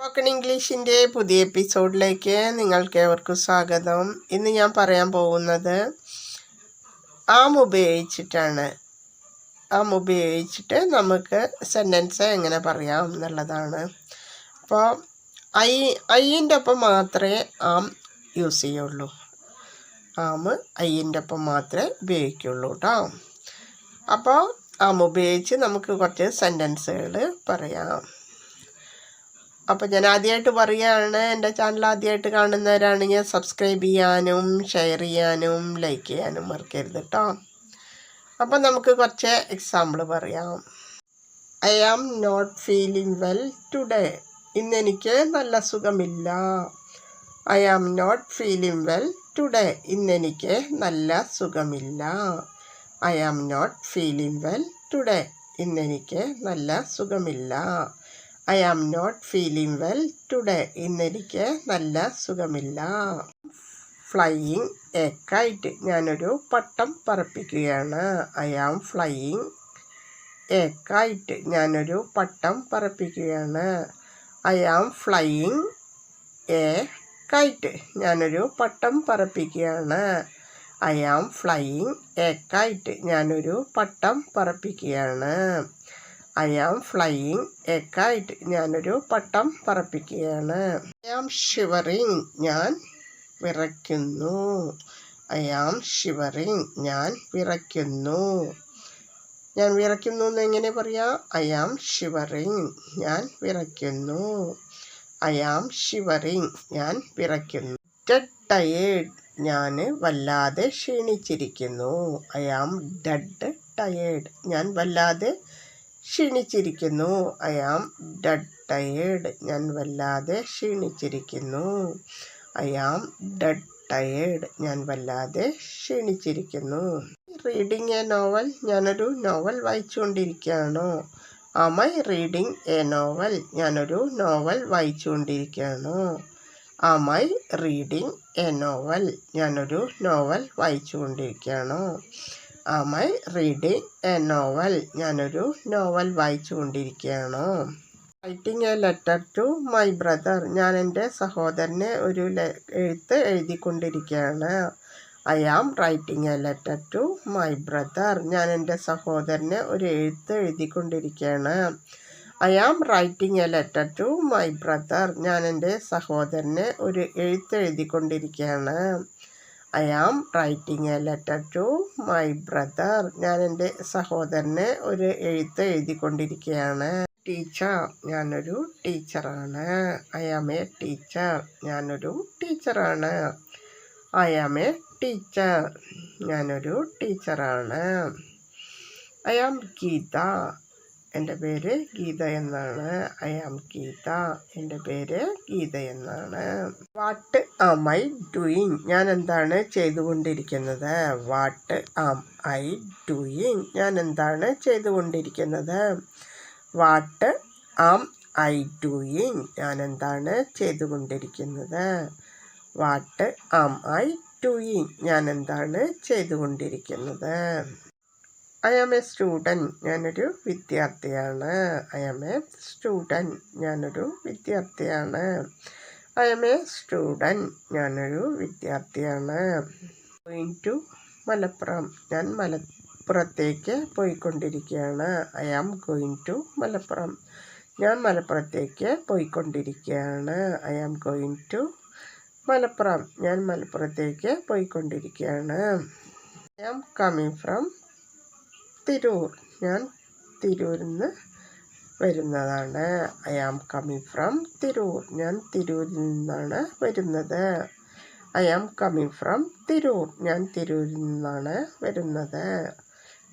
Spoken ഇംഗ്ലീഷിന്റെ പുതിയ എപ്പിസോഡിലേക്ക് നിങ്ങൾക്ക് ഏവർക്കും സ്വാഗതം. ഇന്ന് ഞാൻ പറയാൻ പോകുന്നത് ആം ഉപയോഗിച്ചിട്ടാണ്. ആം ഉപയോഗിച്ചിട്ട് നമുക്ക് സെന്റൻസ് എങ്ങനെ പറയാം എന്നുള്ളതാണ്. അപ്പോൾ ഐ ഐന്റെ ഒപ്പം മാത്രമേ ആം യൂസ് ചെയ്യുള്ളൂ. ആം ഐന്റെ ഒപ്പം മാത്രമേ ഉപയോഗിക്കുള്ളൂ കേട്ടോ അപ്പോൾ ആം ഉപയോഗിച്ച് നമുക്ക് കുറച്ച് സെന്റൻസുകൾ പറയാം. അപ്പോൾ ഞാൻ ആദ്യമായിട്ട് പറയുകയാണ് എന്റെ ചാനൽ ആദ്യമായിട്ട് കാണുന്നവരാണെങ്കിൽ സബ്സ്ക്രൈബ് ചെയ്യാനും ഷെയർ ചെയ്യാനും ലൈക്ക് ചെയ്യാനും മറക്കരുത് കേട്ടോ അപ്പോൾ നമുക്ക് കുറച്ച് എക്സാമ്പിൾ പറയാം. I am not feeling well today ഇന്നെനിക്ക് നല്ല സുഖമില്ല. I am not feeling well today ഇന്നെനിക്ക് നല്ല സുഖമില്ല. I am not feeling well today ഇന്നെനിക്ക് നല്ല സുഖമില്ല. I am not feeling well today ഇന്നെനിക്ക് നല്ല സുഖമില്ല. ഫ്ലൈയിങ് എ കൈറ്റ് ഞാനൊരു പട്ടം പറപ്പിക്കുകയാണ്. I am flying a kite ഞാനൊരു പട്ടം പറപ്പിക്കുകയാണ്. I am flying a kite ഞാനൊരു പട്ടം പറപ്പിക്കുകയാണ്. I am flying a kite ഞാനൊരു പട്ടം പറപ്പിക്കുകയാണ്. I am flying a kite ഞാനൊരു പട്ടം പറപ്പിക്കുകയാണ്. ഐ ആം ഷിവറിങ് ഞാൻ വിറയ്ക്കുന്നു. ഐ ആം ഷിവറിങ് ഞാൻ വിറയ്ക്കുന്നു. ഞാൻ വിറയ്ക്കുന്നു എന്ന് എങ്ങനെ പറയാം? ഐ ആം ഷിവറിങ് ഞാൻ വിറയ്ക്കുന്നു. ഐ ആം ഷിവറിങ് ഞാൻ വിറയ്ക്കുന്നു. ടയേർഡ് ഞാൻ വല്ലാതെ ക്ഷീണിച്ചിരിക്കുന്നു. ഐ ആം ഡെഡ് ടയേർഡ് ഞാൻ വല്ലാതെ ക്ഷീണിച്ചിരിക്കുന്നു. ഐ ആം ഡഡ് ടയേർഡ് ഞാൻ വല്ലാതെ ക്ഷീണിച്ചിരിക്കുന്നു. ഐ ആം ഡഡ് ടയേർഡ് ഞാൻ വല്ലാതെ ക്ഷീണിച്ചിരിക്കുന്നു. റീഡിങ് എ നോവൽ ഞാനൊരു novel വായിച്ചുകൊണ്ടിരിക്കുകയാണോ. Am I reading a novel ഞാനൊരു novel വായിച്ചുകൊണ്ടിരിക്കുകയാണോ. Am I reading a novel ഞാനൊരു novel വായിച്ചുകൊണ്ടിരിക്കുകയാണോ. Am I reading a novel. ഞാനൊരു നോവൽ വായിച്ചു കൊണ്ടിരിക്കുകയാണോ writing a letter to my brother ഞാൻ എന്റെ സഹോദരനെ ഒരു എഴുത്ത് എഴുതിക്കൊണ്ടിരിക്കുകയാണ്. I am writing a letter to my brother ഞാൻ എന്റെ സഹോദരന് ഒരു എഴുത്ത് എഴുതിക്കൊണ്ടിരിക്കുകയാണ്. I am writing a letter to my brother ഞാൻ എന്റെ സഹോദരന് ഒരു എഴുത്ത് എഴുതിക്കൊണ്ടിരിക്കുകയാണ്. I am writing a letter to my brother ഞാൻ എന്റെ സഹോദരനെ ഒരു എഴുത്ത് എഴുതിക്കൊണ്ടിരിക്കുകയാണ്. ടീച്ചർ ഞാനൊരു ടീച്ചറാണ്. ഐ ആം എ ടീച്ചർ ഞാനൊരു ടീച്ചറാണ്. ഐ ആം എ ടീച്ചർ ഞാനൊരു ടീച്ചറാണ്. I am Geetha. എന്റെ പേര് ഗീത എന്നാണ്. I am Geetha. എന്റെ പേര് ഗീത എന്നാണ്. വാട്ട് ആം ഐ ഡൂയിങ് ഞാൻ എന്താണ് ചെയ്തുകൊണ്ടിരിക്കുന്നത്? വാട്ട് ആം ഐ ഡൂയിങ് ഞാൻ എന്താണ് ചെയ്തുകൊണ്ടിരിക്കുന്നത്? വാട്ട് ആം ഐ ഡൂയിങ് ഞാൻ എന്താണ് ചെയ്തുകൊണ്ടിരിക്കുന്നത്? വാട്ട് ആം ഐ ഡൂയിങ് ഞാൻ എന്താണ് ചെയ്തുകൊണ്ടിരിക്കുന്നത്? ഐ ആം എ സ്റ്റുഡന്റ് ഞാനൊരു വിദ്യാർത്ഥിയാണ്. ഐ ആം എ സ്റ്റുഡന്റ് ഞാനൊരു വിദ്യാർത്ഥിയാണ്. ഐ ആം എ സ്റ്റുഡന്റ് ഞാനൊരു വിദ്യാർത്ഥിയാണ്. Going to Malappuram. ഞാൻ മലപ്പുറത്തേക്ക് പോയിക്കൊണ്ടിരിക്കുകയാണ്. I am going to Malappuram. ഞാൻ മലപ്പുറത്തേക്ക് പോയിക്കൊണ്ടിരിക്കുകയാണ്. I am going to Malappuram. ഞാൻ മലപ്പുറത്തേക്ക് പോയിക്കൊണ്ടിരിക്കുകയാണ്. I am coming from Tirur. ഞാൻ തിരൂരിൽ നിന്ന് വരുന്നതാണ്. I am coming from Tirur. ഞാൻ തിരൂരിൽ നിന്നാണ് വരുന്നത്. I am coming from Tirur. ഞാൻ തിരൂരിൽ നിന്നാണ് വരുന്നത്.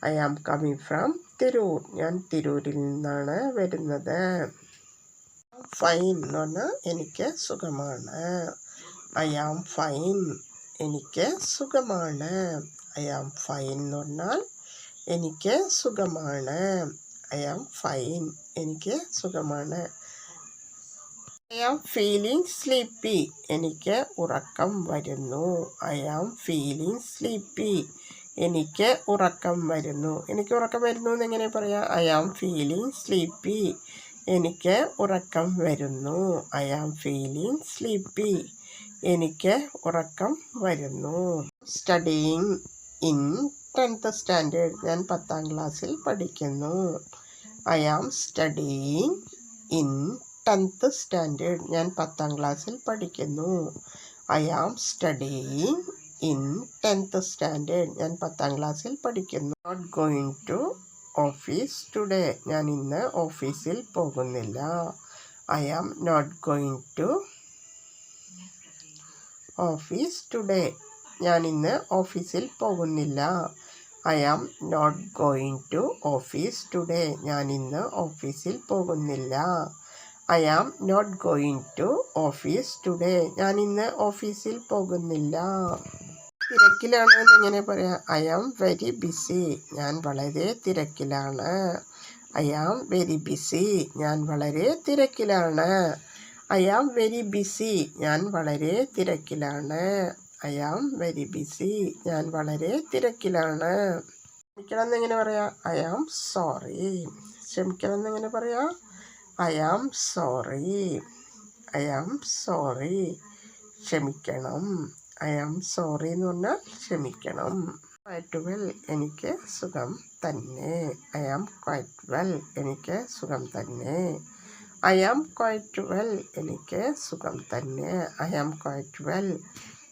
I am coming from Tirur. ഞാൻ തിരൂരിൽ നിന്നാണ് വരുന്നത്. ഫൈൻ എന്ന് പറഞ്ഞാൽ എനിക്ക് സുഖമാണ്. ഐ ആം ഫൈൻ എനിക്ക് സുഖമാണ്. ഐ ആം ഫൈൻ എന്ന് പറഞ്ഞാൽ എനിക്ക് സുഖമാണ്. ഐ ആം ഫൈൻ എനിക്ക് സുഖമാണ്. ഐ ആം ഫീലിംഗ് സ്ലീപ്പി എനിക്ക് ഉറക്കം വരുന്നു. ഐ ആം ഫീലിംഗ് സ്ലീപ്പി എനിക്ക് ഉറക്കം വരുന്നു. എനിക്ക് ഉറക്കം വരുന്നു എന്ന് എങ്ങനെ പറയാം? ഐ ആം ഫീലിംഗ് സ്ലീപ്പി എനിക്ക് ഉറക്കം വരുന്നു. ഐ ആം ഫീലിംഗ് സ്ലീപ്പി എനിക്ക് ഉറക്കം വരുന്നു. സ്റ്റഡിയിങ് ഇൻ ടെൻത്ത് സ്റ്റാൻഡേർഡ് ഞാൻ പത്താം ക്ലാസ്സിൽ പഠിക്കുന്നു. I am studying in tenth standard ഞാൻ പത്താം ക്ലാസ്സിൽ പഠിക്കുന്നു. I am studying in tenth standard ഞാൻ പത്താം ക്ലാസ്സിൽ പഠിക്കുന്നു. Not going to office today ഞാൻ ഇന്ന് ഓഫീസിൽ പോകുന്നില്ല. I am not going to office today ഞാൻ ഇന്ന് ഓഫീസിൽ പോകുന്നില്ല. I am not going to office today ഞാൻ ഇന്ന് ഓഫീസിൽ പോകുന്നില്ല. I am not going to office today ഞാൻ ഇന്ന് ഓഫീസിൽ പോകുന്നില്ല. തിരക്കിലാണ് എന്നിങ്ങനെ പറയാം ഐ ആം വെരി ബിസി ഞാൻ വളരെ തിരക്കിലാണ്. ഐ ആം വെരി ബിസി ഞാൻ വളരെ തിരക്കിലാണ്. ഐ ആം വെരി ബിസി ഞാൻ വളരെ തിരക്കിലാണ്. ഐ ആം വെരി ബിസി ഞാൻ വളരെ തിരക്കിലാണ്. ക്ഷമിക്കണം എന്നെങ്ങനെ പറയാം ഐ ആം സോറി ക്ഷമിക്കണം എന്നെങ്ങനെ പറയാം I am sorry I am sorry ക്ഷമിക്കണം. ഐ ആം സോറി എന്ന് പറഞ്ഞാൽ ക്ഷമിക്കണം. ക്വൈറ്റ് വെൽ എനിക്ക് സുഖം തന്നെ. ഐ ആം ക്വൈറ്റ് വെൽ എനിക്ക് സുഖം തന്നെ. ഐ ആം ക്വൈറ്റ് വെൽ എനിക്ക് സുഖം തന്നെ. ഐ ആം ക്വൈറ്റ് വെൽ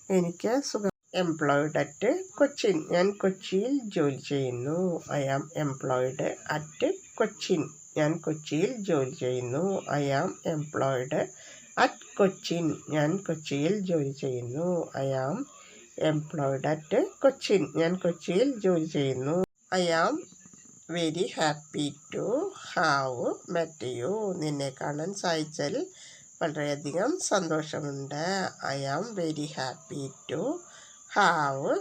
എനിക്ക് സുഖം. എംപ്ലോയിഡ് അറ്റ് കൊച്ചിൻ ഞാൻ കൊച്ചിയിൽ ജോലി ചെയ്യുന്നു. I am employed at Cochin ഞാൻ കൊച്ചിയിൽ ജോലി ചെയ്യുന്നു. I am employed at Cochin ഞാൻ കൊച്ചിയിൽ ജോലി ചെയ്യുന്നു. I am employed at Cochin ഞാൻ കൊച്ചിയിൽ ജോലി ചെയ്യുന്നു. I am very happy to have met you നിന്നെ കാണാൻ സാധിച്ചാൽ വളരെയധികം സന്തോഷമുണ്ട്. I am very happy to have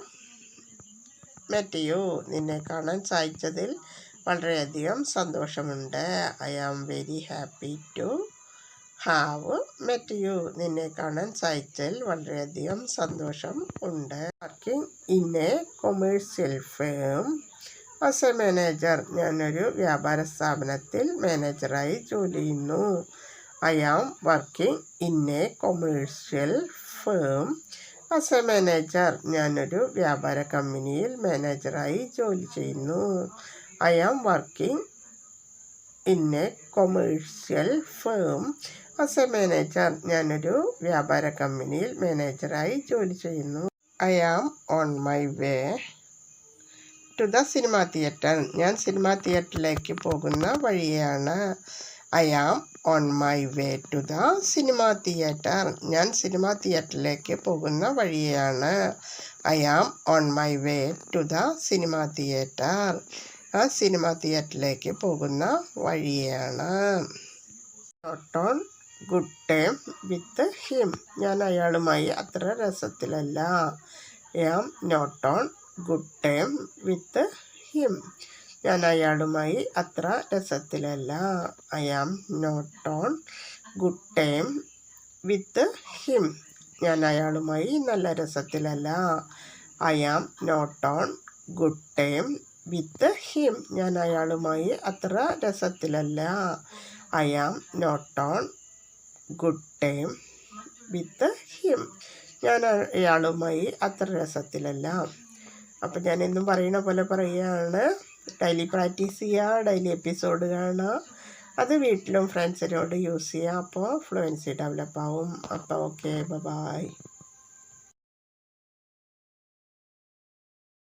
met you നിന്നെ കാണാൻ സാധിച്ചതിൽ വളരെയധികം സന്തോഷമുണ്ട്. I am very happy to have met you നിന്നെ കാണാൻ സാധിച്ചതിൽ വളരെയധികം സന്തോഷം ഉണ്ട്. Working in a commercial firm as a manager ഞാനൊരു വ്യാപാര സ്ഥാപനത്തിൽ മാനേജറായി ജോലി ചെയ്യുന്നു. I am working in a commercial firm as a manager ഞാനൊരു വ്യാപാര കമ്പനിയിൽ മാനേജറായി ജോലി ചെയ്യുന്നു. I am working in a commercial firm as a manager ഞാനൊരു വ്യാപാര കമ്പനിയിൽ മാനേജറായി ജോലി ചെയ്യുന്നു. I am on my way to the cinema theatre ഞാൻ സിനിമാ തിയേറ്ററിലേക്ക് പോകുന്ന വഴിയാണ്. I am on my way to the cinema theatre ഞാൻ സിനിമ തിയേറ്ററിലേക്ക് പോകുന്ന വഴിയാണ്. I am on my way to the cinema theatre ആ സിനിമ തിയേറ്ററിലേക്ക് പോകുന്ന വഴിയാണ്. On good time with him ഞാൻ അയാളുമായി അത്ര രസത്തിലല്ല. I am not on good time with him ഞാൻ അയാളുമായി അത്ര രസത്തിലല്ല. I am not on good time with him ഞാൻ അയാളുമായി നല്ല രസത്തിലല്ല. I am not on good time with him ഞാൻ അയാളുമായി അത്ര രസത്തിലല്ല. I am not on good time with him ഞാൻ അയാളുമായി അത്ര രസത്തിലല്ല. അപ്പം ഞാൻ എന്നും പറയുന്ന പോലെ പറയുകയാണ് ഡെയിലി പ്രാക്ടീസ് ചെയ്യുക ഡെയിലി എപ്പിസോഡ് കാണുക. അത് വീട്ടിലും ഫ്രണ്ട്സിനോട് യൂസ് ചെയ്യുക. അപ്പോൾ ഫ്ലുവൻസി ഡെവലപ്പ് ആവും അപ്പോൾ ഓക്കെ ബൈ